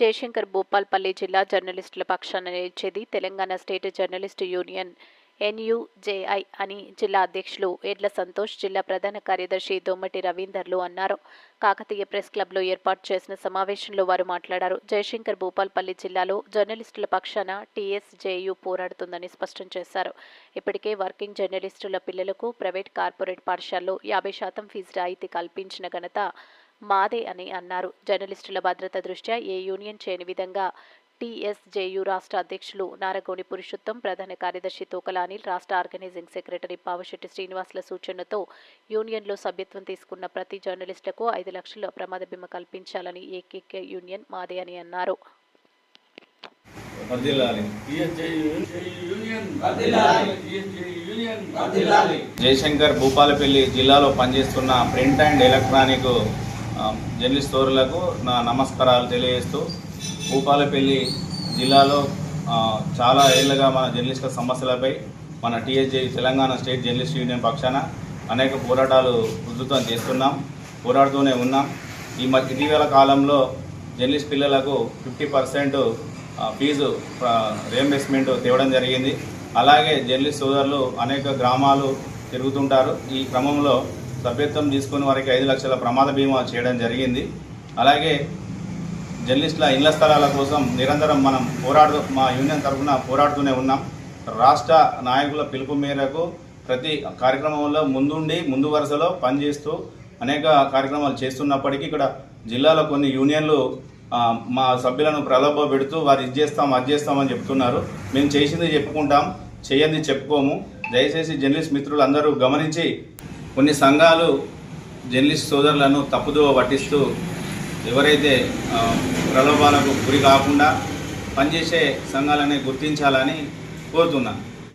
జయశంకర్ భూపాల్పల్లి జిల్లా జర్నలిస్టుల పక్షాన నిలిచేది Telangana state journalist union NUJI అని జిల్లా అధ్యక్షులు ఎడ్ల సంతోష్ జిల్లా ప్రధాన కార్యదర్శి దొమ్మటి రవీందర్లు అన్నారు. కాకతీయ ప్రెస్ క్లబ్లో ఏర్పాటు చేసిన సమావేశంలో వారు మాట్లాడారు. జయశంకర్ భూపాల్పల్లి జిల్లాలో జర్నలిస్టుల పక్షాన టీఎస్జేయు పోరాడుతుందని స్పష్టం చేశారు. ఇప్పటికే వర్కింగ్ జర్నలిస్టుల పిల్లలకు ప్రైవేట్ కార్పొరేట్ పాఠశాలలో యాభై శాతం ఫీజు రాయితీ కల్పించిన ఘనత మాదే అని అన్నారు. జర్నలిస్టుల భద్రత దృష్ట్యా ఏ యూనియన్ చేయని విధంగా టీఎస్జేయు రాష్ట్ర అధ్యక్షులు నారగోని పురుషోత్తం ప్రధాన కార్యదర్శి తోకల అనిల్ రాష్ట్ర ఆర్గనైజింగ్ సెక్రటరీ పావశెట్టి శ్రీనివాసుల సూచనతో యూనియన్లో సభ్యత్వం తీసుకున్న ప్రతి జర్నలిస్టులకు ఐదు లక్షల ప్రమాద బీమా కల్పించాలని ఏకైక యూనియన్ మాదే అని అన్నారు. జయశంకర్ భూపాలపల్లి జిల్లాలో పనిచేస్తున్న ప్రింట్ అండ్ ఎలక్ట్రానిక్ జర్నలిస్ట్ సోదరులకు నా నమస్కారాలు తెలియజేస్తూ భూపాలపల్లి జిల్లాలో చాలా ఏళ్ళుగా మన జర్నలిస్టుల సమస్యలపై మన TSJ Telangana state journalist union పక్షాన అనేక పోరాటాలు ఉధృతం చేస్తున్నాం పోరాడుతూనే ఉన్నాం. ఈ మధ్య ఇటీవల కాలంలో జర్నలిస్ట్ పిల్లలకు ఫిఫ్టీ పర్సెంట్ ఫీజు రియంబర్స్మెంట్ తేవడం జరిగింది. అలాగే జర్నలిస్ట్ సోదరులు అనేక గ్రామాలు తిరుగుతుంటారు. ఈ క్రమంలో సభ్యత్వం తీసుకుని వారికి ఐదు లక్షల ప్రమాద బీమా చేయడం జరిగింది. అలాగే జర్నలిస్టుల ఇళ్ళ స్థలాల కోసం నిరంతరం మనం పోరాడు మా యూనియన్ తరఫున పోరాడుతూనే ఉన్నాం. రాష్ట్ర నాయకుల పిలుపు మేరకు ప్రతి కార్యక్రమంలో ముందుండి ముందు వరుసలో పనిచేస్తూ అనేక కార్యక్రమాలు చేస్తున్నప్పటికీ ఇక్కడ జిల్లాలో కొన్ని యూనియన్లు మా సభ్యులను ప్రలోభ పెడుతూ వారు ఇది చేస్తాం అది చేస్తామని చెప్తున్నారు. మేము చేసింది చెప్పుకుంటాం చేయంది చెప్పుకోము. దయచేసి జర్నలిస్ట్ మిత్రులు అందరూ గమనించి కొన్ని సంఘాలు జర్నలిస్ట్ సోదరులను తప్పుదోవ పట్టిస్తూ ఎవరైతే ప్రలోభాలకు గురి కాకుండా పనిచేసే సంఘాలని గుర్తించాలని కోరుతున్నాను.